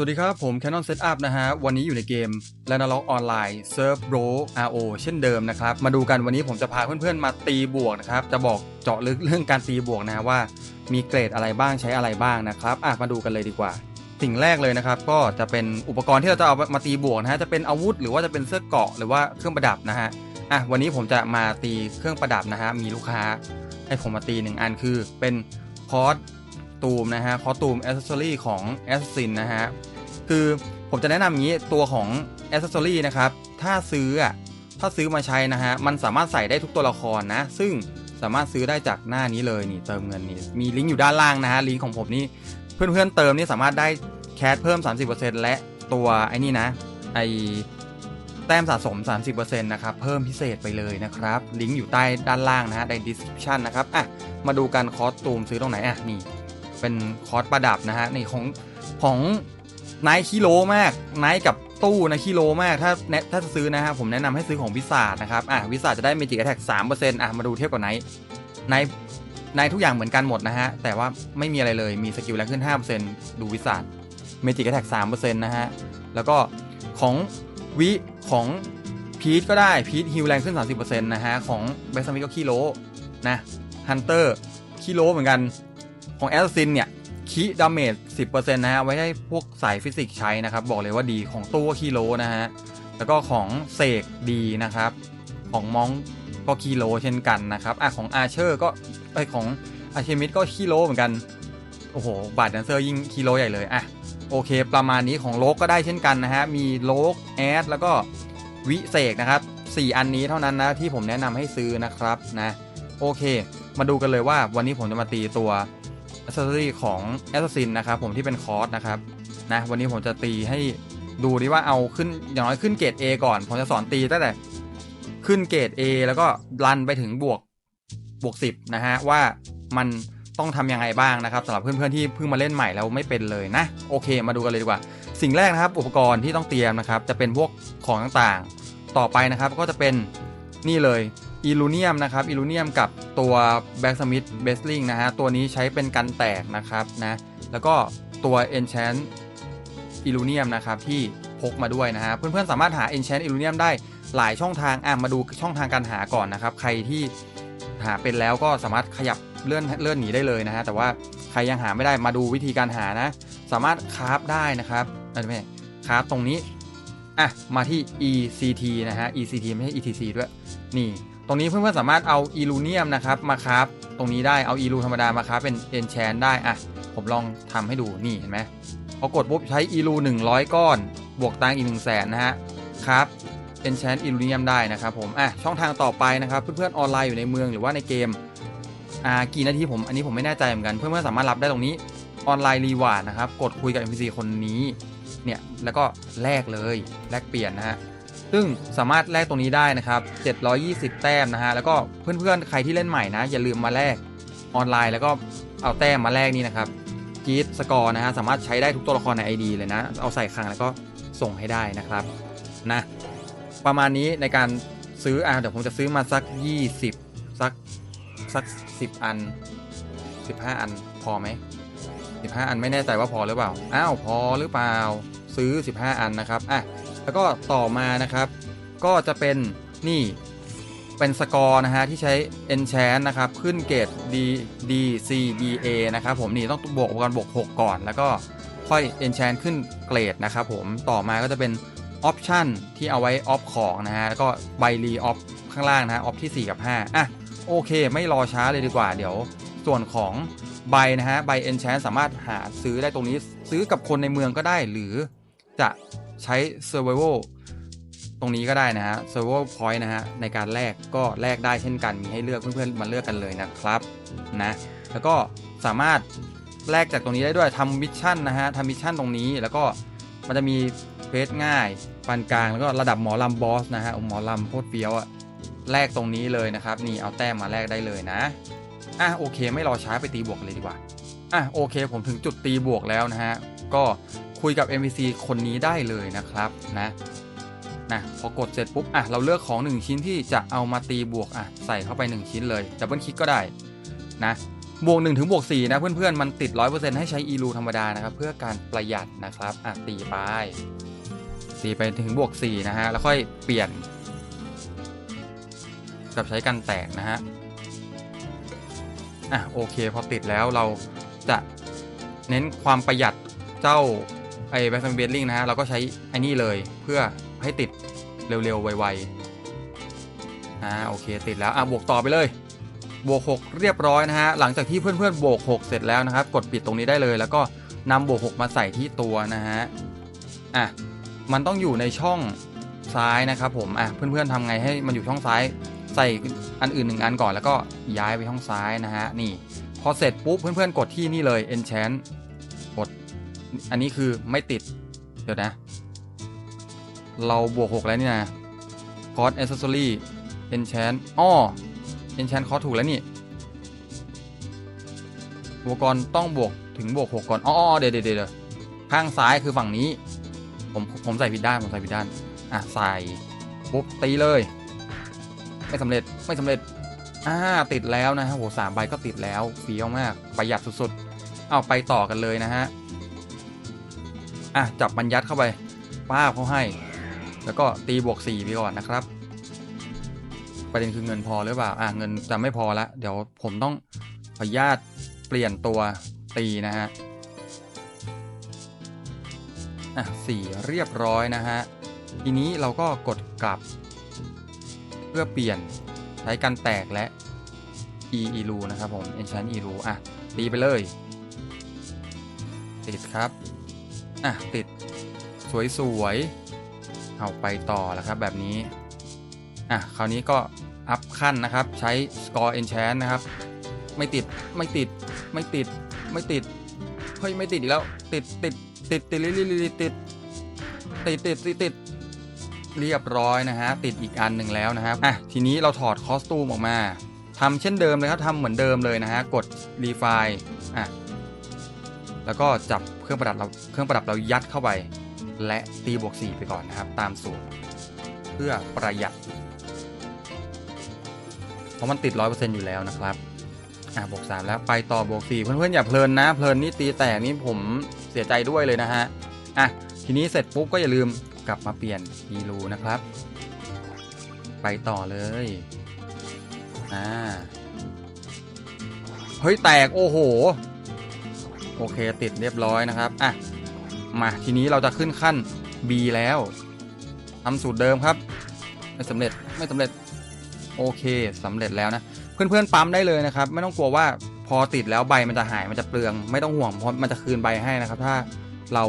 สวัสดีครับ ผม Canon Setup นะฮะ วันนี้อยู่ในเกม l a n a l o g Online Serve Bro RO เช่นเดิมนะครับ มาดูกันวันนี้ผมจะพาเพื่อนๆ มาตีบวกนะครับ จะบอกเจาะลึกเรื่องการตีบวกนะว่า มีเกรดอะไรบ้างใช้อะไรบ้างนะครับอะมาดูกันเลยดีกว่า สิ่งแรกเลยนะครับ ก็จะเป็นอุปกรณ์ที่เราจะเอามาตีบวกนะฮะ จะเป็นอาวุธหรือว่าจะเป็นเสื้อเกราะหรือว่าเครื่องประดับนะฮะอะวันนี้ผมจะมาตีเครื่องประดับนะฮะ มีลูกค้าให้ผมมาตีหนึ่งอันคือเป็นคอร์สตูมนะฮะคอสตูมอ c เซสซอรี่ของ Assassin นะฮะ คือผมจะแนะนำอย่างนี้ตัวของ a อ c เซสซอรี่นะครับ ถ้าซื้ออะถ้าซื้อมาใช้นะฮะ มันสามารถใส่ได้ทุกตัวละครนะ ซึ่งสามารถซื้อได้จากหน้านี้เลยนี่เติมเงินนี่ มีลิงก์อยู่ด้านล่างนะฮะ ลิงก์ของผมนี่ เพื่อนๆเติมนี่สามารถได้แคสเพิ่ม 30%และตัวไอ้นี่นะ ไอแต้มสะสม 30%นะครับ เพิ่มพิเศษไปเลยนะครับ ลิงก์อยู่ใต้ด้านล่างนะฮะใน description นะครับ อะ มาดูกันคอสตูมซื้อตรงไหน อะ นี่ เป็นคอสประดับนะฮะ นี่ของของ ไนท์คิโลมากไนท์กับตู้นะคิโลมาก ถ้าแนถ้าจะซื้อนะฮะผมแนะนำให้ซื้อของวิสาดนะครับอะวิสาดจะได้เมจิกแท็กสามเปอทแทก3%อะมาดูเทียบกับไนท์ไนท์ไนท์ทุกอย่างเหมือนกันหมดนะฮะ แต่ว่าไม่มีอะไรเลยมีสกิลแรงขึ้น5%ดูวิสาดเมจิกแท็กสามเปอทแทก3%นะฮะ แล้วก็ของวิของพีทก็ได้พีทฮิลแรงขึ้น 30%นะฮะ ของเบสซมิก็คิโลนะฮันเตอร์คิโลเหมือนกันของแอสซินเนี่ย คีดาเมจ10%นะฮะไว้ให้พวกสายฟิสิกส์ใช้นะครับ บอกเลยว่าดีของตู้ก็คิโลนะฮะ แล้วก็ของเสกดีนะครับ ของมองก็คิโลเช่นกันนะครับอะของอาเชอร์ก็ไอของอาเชมิดก็คิโลเหมือนกันโอ้โหบาดแดนเซอร์ยิ่งคิโลใหญ่เลยอะโอเค ประมาณนี้ของโลกก็ได้เช่นกันนะฮะ มีโลกแอดแล้วก็วิเศษนะครับ 4 อันนี้เท่านั้นนะที่ผมแนะนำให้ซื้อนะครับนะโอเค มาดูกันเลยว่าวันนี้ผมจะมาตีตัว a c c e s s o r y ของ Assassin นะครับผมที่เป็นคอร์สนะครับนะวันนี้ผมจะตีให้ดูดิว่าเอาขึ้นอย่างน้อยขึ้นเกรด A ก่อน ผมจะสอนตีตั้งแต่ขึ้นเกรด A แล้วก็รันไปถึงบวกบวก10นะฮะว่ามันต้องทำยังไงบ้างนะครับสำหรับเพื่อนๆที่เพิ่งมาเล่นใหม่แล้วไม่เป็นเลยนะ โอเค มาดูกันเลยดีกว่า สิ่งแรกนะครับ อุปกรณ์ที่ต้องเตรียมนะครับ จะเป็นพวกของต่างๆ ต่อไปนะครับ ก็จะเป็นนี่เลย อีลูเนียมนะครับอีลูเนียมกับตัวแบ็กสมิธเบสลิงนะฮะตัวนี้ใช้เป็นกันแตกนะครับนะแล้วก็ตัว Enchant อีลูเนียมนะครับที่พกมาด้วยนะฮะเพื่อนๆสามารถหา Enchant อีลูเนียมได้หลายช่องทางอะมาดูช่องทางการหาก่อนนะครับ ใครที่หาเป็นแล้วก็สามารถขยับเลื่อนเลื่อนหนีได้เลยนะฮะแต่ว่าใครยังหาไม่ได้มาดูวิธีการหานะ สามารถคราฟได้นะครับไม่ไม่คราฟตรงนี้อะมาที่ ECT นะฮะ ECT ไม่ใช่ ETC ด้วยนี่ ตรงนี้เพื่อนๆสามารถเอาอีลูเนียมนะครับมาคราฟตรงนี้ได้เอาอีลูธรรมดามาคราฟเป็นเอนแชนได้อะผมลองทำให้ดูนี่เห็นไหมพอกดปุ๊บใช้อีลู100 ก้อน บวกตังอีก1 0 0 0 0แสนนะฮะครับเอนแชนอีลูเนียมได้นะครับผมอะช่องทางต่อไปนะครับ เพื่อนๆออนไลน์อยู่ในเมืองหรือว่าในเกมอ่ากี่นาทีผมอันนี้ผมไม่แน่ใจเหมือนกัน เพื่อนๆสามารถรับได้ตรงนี้ออนไลน์รีวาร์ดนะครับกดคุยกับ NPC คนนี้เนี่ยแล้วก็แลกเลยแลกเปลี่ยนนะฮะ ซึ่งสามารถแลกตรงนี้ได้นะครับ 720 แต้มนะฮะ แล้วก็เพื่อนๆ ใครที่เล่นใหม่นะ อย่าลืมมาแลกออนไลน์แล้วก็เอาแต้มมาแลกนี่นะครับกีดสกอร์นะฮะ สามารถใช้ได้ทุกตัวละครใน ID เลยนะ เอาใส่คลังแล้วก็ส่งให้ได้นะครับ นะ ประมาณนี้ในการซื้อ อะ เดี๋ยวผมจะซื้อมาสัก 20 สักสัก 10 อัน 15 อันพอไหม 15 อันไม่แน่ใจว่าพอหรือเปล่า อ้าว พอหรือเปล่า ซื้อ 15 อันนะครับ อะ แล้วก็ต่อมานะครับ ก็จะเป็นนี่เป็นสกอร์นะฮะ ที่ใช้ enchant นะครับ ขึ้นเกรด D D C D A นะครับผมนี่ต้องบวกกรณ์บวก 6 ก่อน แล้วก็ค่อย enchant ขึ้นเกรดนะครับผมต่อมาก็จะเป็น option ที่เอาไว้ออฟของนะฮะ แล้วก็ใบรีออฟข้างล่างนะฮะออฟที่ 4 กับ 5 อะ โอเค ไม่รอช้าเลยดีกว่า เดี๋ยวส่วนของใบนะฮะ ใบ enchant สามารถหาซื้อได้ตรงนี้ซื้อกับคนในเมืองก็ได้หรือจะ ใช้ survival ตรงนี้ก็ได้นะฮะ survival point นะฮะ ในการแลกก็แลกได้เช่นกัน มีให้เลือกเพื่อนๆมาเลือกกันเลยนะครับนะแล้วก็สามารถแลกจากตรงนี้ได้ด้วยทำมิชชั่นนะฮะทำมิชชั่นตรงนี้แล้วก็มันจะมีเฟสง่ายปานกลางแล้วก็ระดับหมอลำบอสนะฮะหมอลำโคตรเฟี้ยวอะแลกตรงนี้เลยนะครับ นี่เอาแต้มมาแลกได้เลยนะอะโอเค ไม่รอช้าไปตีบวกเลยดีกว่าอะโอเค ผมถึงจุดตีบวกแล้วนะฮะก็ คุยกับ NPC คนนี้ได้เลยนะครับนะนะพอกดเสร็จปุ๊บอะเราเลือกของ 1 ชิ้นที่จะเอามาตีบวกอะใส่เข้าไป 1 ชิ้นเลยดับเบิลคลิกก็ได้นะบวก1ถึงบวก4นะเพื่อนๆ มันติด 100%ให้ใช้อีลูธรรมดานะครับ เพื่อการประหยัดนะครับอะตีไปตีไปถึงบวก4นะฮะแล้วค่อยเปลี่ยน กับใช้กันแตกนะฮะอะโอเคพอติดแล้วเราจะเน้นความประหยัดเจ้า ไอ้แบ็กซัมเบลลิงนะฮะเราก็ใช้ไอ้นี่เลยเพื่อให้ติดเร็วๆ ไวๆอ่าโอเคติดแล้วอะบวกต่อไปเลย บวก 6 เรียบร้อยนะฮะหลังจากที่เพื่อนๆบวก 6 เสร็จแล้วนะครับ กดปิดตรงนี้ได้เลย แล้วก็นำบวก 6 มาใส่ที่ตัวนะฮะอะมันต้องอยู่ในช่องซ้ายนะครับผมอะเพื่อนๆทำไงให้มันอยู่ช่องซ้ายใส่อันอื่นหนึ่งอันก่อนแล้วก็ย้ายไปช่องซ้ายนะฮะนี่พอเสร็จปุ๊บเพื่อนๆกดที่นี่เลย enchant อันนี้คือไม่ติด เดี๋ยวนะ เราบวก 6 แล้วนี่นะ cost accessory enchant อ้อ enchant cost ถูกแล้วนี่อุปกรณ์ต้องบวกถึงบวก 6 ก่อน อ๋อเดี๋ยวเดี๋ยวเดี๋ยวข้างซ้ายคือฝั่งนี้ ผมผมใส่ผิดด้าน ผมใส่ผิดด้าน อะ ใส่ปุ๊บตีเลย ไม่สำเร็จไม่สำเร็จอ่าติดแล้วนะฮะโหสามใบก็ติดแล้วเฟี้ยวมาก ประหยัดสุดๆ เอาไปต่อกันเลยนะฮะ อะจับมันยัดเข้าไปป้าเขาให้ แล้วก็ตีบวก4ไปก่อนนะครับ ประเด็นคือเงินพอหรือเปล่าอะเงินจะไม่พอละเดี๋ยวผมต้องขออนุญาตเปลี่ยนตัวตีนะฮะอะสี่เรียบร้อยนะฮะทีนี้เราก็กดกลับ เพื่อเปลี่ยนใช้กันแตกและ e e l u นะครับผม enchant e l u อะตีไปเลยติดครับ อะ ติดสวยๆ เอาไปต่อแล้วครับแบบนี้ อะ คราวนี้ก็อัพขั้นนะครับ ใช้ score enchant นะครับ ไม่ติดไม่ติดไม่ติดไม่ติด เฮ้ย ไม่ติดอีกแล้ว ติดติดติดติดติดติดติดติดติดติดติดเรียบร้อยนะฮะ ติดอีกอันหนึ่งแล้วนะครับ อะ ทีนี้เราถอดคอสตูมออกมาทำเช่นเดิมเลยครับทำเหมือนเดิมเลยนะฮะ กด refine อะ แล้วก็จับ เครื่องประดับเราเครื่องประดับเรายัดเข้าไป และตีบวก4ไปก่อนนะครับ ตามสูตร เพื่อประหยัด เพราะมันติด 100%อยู่แล้วนะครับอะบวก3แล้วไปต่อบวก4เพื่อนๆอย่าเพลินนะ เพลินนี่ตีแตกนี่ผมเสียใจด้วยเลยนะฮะอะทีนี้เสร็จปุ๊บก็อย่าลืมกลับมาเปลี่ยนอีรูนะครับ ไปต่อเลยอ่าเฮ้ยแตกโอ้โห โอเคติดเรียบร้อยนะครับ อะ มาทีนี้เราจะขึ้นขั้น B แล้วทำสูตรเดิมครับ ไม่สำเร็จไม่สำเร็จ โอเคสำเร็จแล้วนะ เพื่อนๆปั๊มได้เลยนะครับ ไม่ต้องกลัวว่าพอติดแล้วใบมันจะหายมันจะเปลือง ไม่ต้องห่วงเพราะมันจะคืนใบให้นะครับ ถ้าเรา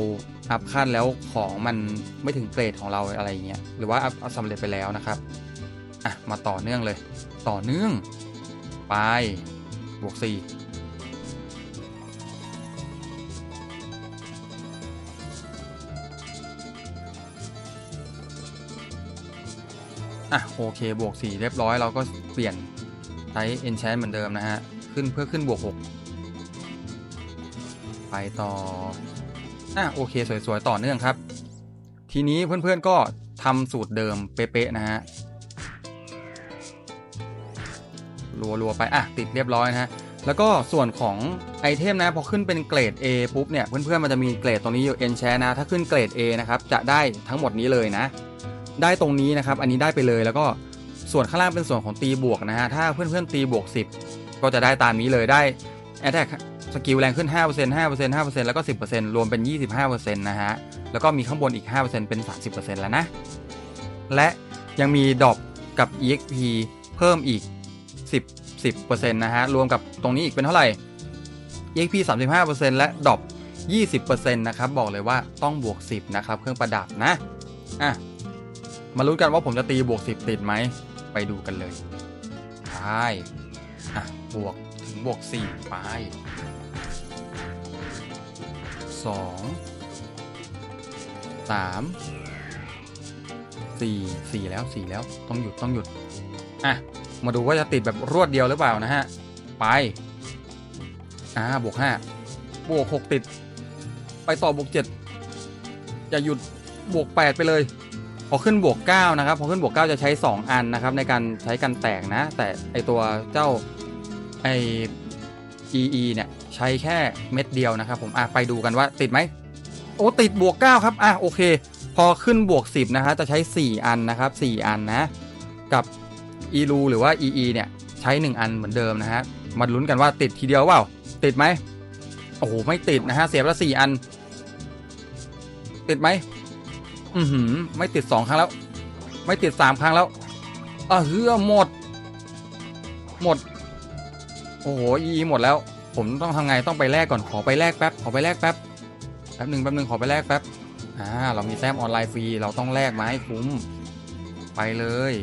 อัพขั้นแล้วของมันไม่ถึงเกรดของเราอะไรเงี้ยหรือว่าอัพอัพสำเร็จไปแล้วนะครับอะมาต่อเนื่องเลย ต่อเนื่องไปบวกสี่ อะโอเคบวก 4 เรียบร้อย เราก็เปลี่ยนใช้ enchant เหมือนเดิมนะฮะ ขึ้นเพื่อขึ้นบวก 6 ไปต่ออะโอเค สวย ๆ ต่อเนื่องครับ ทีนี้เพื่อน ๆ ก็ทำสูตรเดิมเป๊ะ ๆ นะฮะรัว ๆ ไป อะ ติดเรียบร้อยนะฮะ แล้วก็ส่วนของไอเทมนะ พอขึ้นเป็นเกรด A ปุ๊บเนี่ย เพื่อน ๆ มันจะมีเกรดตรงนี้อยู่ enchant นะ ถ้าขึ้นเกรด A นะครับ จะได้ทั้งหมดนี้เลยนะ ได้ตรงนี้นะครับ อันนี้ได้ไปเลยแล้วก็ส่วนข้างล่างเป็นส่วนของตีบวกนะฮะ ถ้าเพื่อนๆตีบวก 10 ก็จะได้ตามนี้เลยได้ attack สกิลแรงขึ้น 5% 5% 5%แล้วก็ 10%รวมเป็น 25%นะฮะ แล้วก็มีข้างบนอีก 5%เป็น 30%แล้วนะ และยังมีดรอปกับ exp เพิ่มอีก 10 10%นะฮะ รวมกับตรงนี้อีกเป็นเท่าไหร่ exp 35%และดรอป20%นะครับ บอกเลยว่าต้องบวก 10 นะครับ เครื่องประดับนะ อะ มาลุ้นกันว่าผมจะตีบวก 10 ติดไหม ไปดูกันเลยใช่อะบวกถึงบวก 4 ไป 2 3 4 4 แล้ว 4 แล้ว ต้องหยุดต้องหยุด อะ มาดูว่าจะติดแบบรวดเดียวหรือเปล่านะฮะ ไป อ่าบวก 5 บวก 6 ติด ไปต่อบวก 7 อย่าหยุดบวก 8 ไปเลย พอขึ้นบวก9นะครับพอขึ้นบวก9จะใช้ 2 อันนะครับ ในการใช้กันแตกนะ แต่ไอตัวเจ้าไอ EE เนี่ยใช้แค่เม็ดเดียวนะครับ ผมอะไปดูกันว่าติดไหมโอ้ติดบวก9ครับอะโอเค พอขึ้นบวก 10นะฮะจะใช้ 4 อันนะครับ 4 อันนะ กับ e l u หรือว่า EE เนี่ยใช้ 1 อันเหมือนเดิมนะฮะมาลุ้นกันว่าติดทีเดียวเปล่า ติดไหมโอ้โหไม่ติดนะฮะเสียบละ4อัน ติดไหม อือหือ ไม่ติด2ครั้งแล้ว ไม่ติด3ครั้งแล้วอะเฮือหมด หมด โอ้โห EE หมดแล้ว ผมต้องทำไงต้องไปแลกก่อนขอไปแลกแป๊บขอไปแลกแป๊บแป๊บหนึ่งแป๊บหนึ่งขอไปแลกแป๊บอ่าเรามีแต้มออนไลน์ฟรีเราต้องแลกมาให้คุ้ม ไปเลย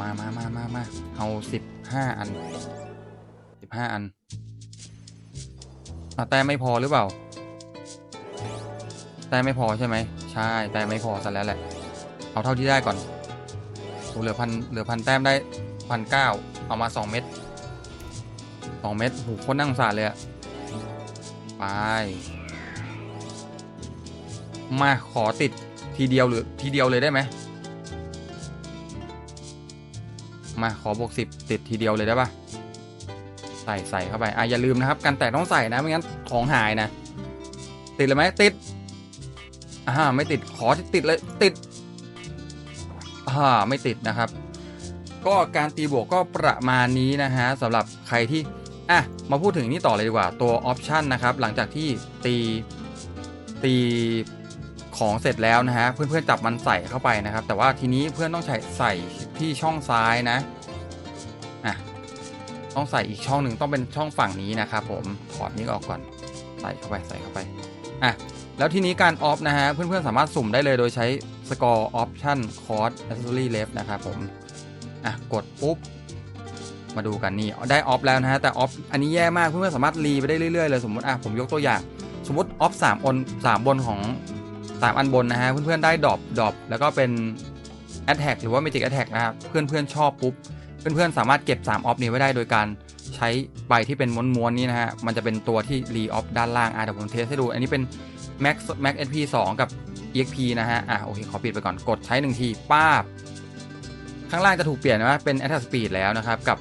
มามามามามาเอาสิบห้าอันสิบห้าอันอะแต่ไม่พอหรือเปล่า แต่ไม่พอใช่ไหม ใช่แต่ไม่พอซะแล้วแหละ เอาเท่าที่ได้ก่อนโอ้เหลือพันเหลือพันแต้มได้พันเก้าเอามาสองเม็ดสองเม็ดโหโคตรนั่าสงสารเลยอะไป มาขอติดทีเดียวหรือทีเดียวเลยได้ไหมมาขอบวกสิบติดทีเดียวเลยได้ปะใส่ใส่เข้าไปอะอย่าลืมนะครับกันแตกต้องใส่นะไม่งั้นของหายนะ ติดเลยไหมติด อ่าไม่ติดขอติดเลยติดอ่าไม่ติดนะครับ ก็การตีบวกก็ประมาณนี้นะฮะสำหรับใครที่อะมาพูดถึงนี่ต่อเลยดีกว่าตัวออปชันนะครับ หลังจากที่ตีตีของเสร็จแล้วนะฮะเพื่อนๆจับมันใส่เข้าไปนะครับ แต่ว่าทีนี้เพื่อนต้องใส่ใส่ที่ช่องซ้ายนะอะต้องใส่อีกช่องหนึ่งต้องเป็นช่องฝั่งนี้นะครับผมถอดนี้ออกก่อนใส่เข้าไปใส่เข้าไปอะ แล้วทีนี้การออฟนะฮะ เพื่อนๆ สามารถสุ่มได้เลยโดยใช้ score option cost accessory left นะครับผม อะ กดปุ๊บ มาดูกันนี่ ได้ออฟแล้วนะฮะ แต่ออฟอันนี้แย่มากเพื่อนๆ สามารถรีไปได้เรื่อยๆเลยสมมติอะผมยกตัวอย่าง สมมติออฟสามอนสามบนของสามอันบนนะฮะ เพื่อนๆ ได้ดรอปดรอปแล้วก็เป็น Attack หรือว่า Magic Attack นะครับ เพื่อนๆ ชอบปุ๊บ เพื่อนๆ สามารถเก็บ3ออฟนี้ไว้ได้โดยการ ช้ใบที่เป็นม้วนๆนี้นะฮะ มันจะเป็นตัวที่รีออฟด้านล่าง อะเดี๋ยวผมเทสให้ดู อันนี้เป็น Max Max SP 2 กับ EXP นะฮะ อะโอเค ขอปิดไปก่อน กดใช้หนึ่งที ป้าบ ข้างล่างจะถูกเปลี่ยนนะเป็น Attack Speed แล้วนะครับ กับ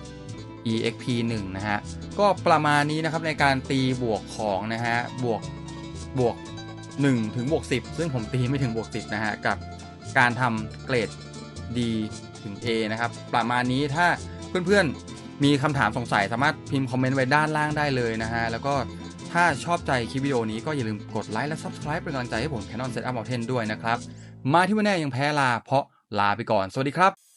EXP 1 นะฮะ ก็ประมาณนี้นะครับในการตีบวกของนะฮะ บวก บวก1ถึงบวก10 ซึ่งผมตีไม่ถึงบวก10 นะฮะ กับการทำเกรด D ถึง A นะครับ ประมาณนี้ถ้าเพื่อนๆ มีคำถามสงสัยสามารถพิมพ์คอมเมนต์ไว้ด้านล่างได้เลยนะฮะ แล้วก็ถ้าชอบใจคลิปวิดีโอนี้ก็อย่าลืมกดไลค์และ Subscribe เป็นกำลังใจให้ผม Canon Setup Mountain ด้วยนะครับ มาที่วันแน่ยังแพ้ลาเพราะลาไปก่อน สวัสดีครับ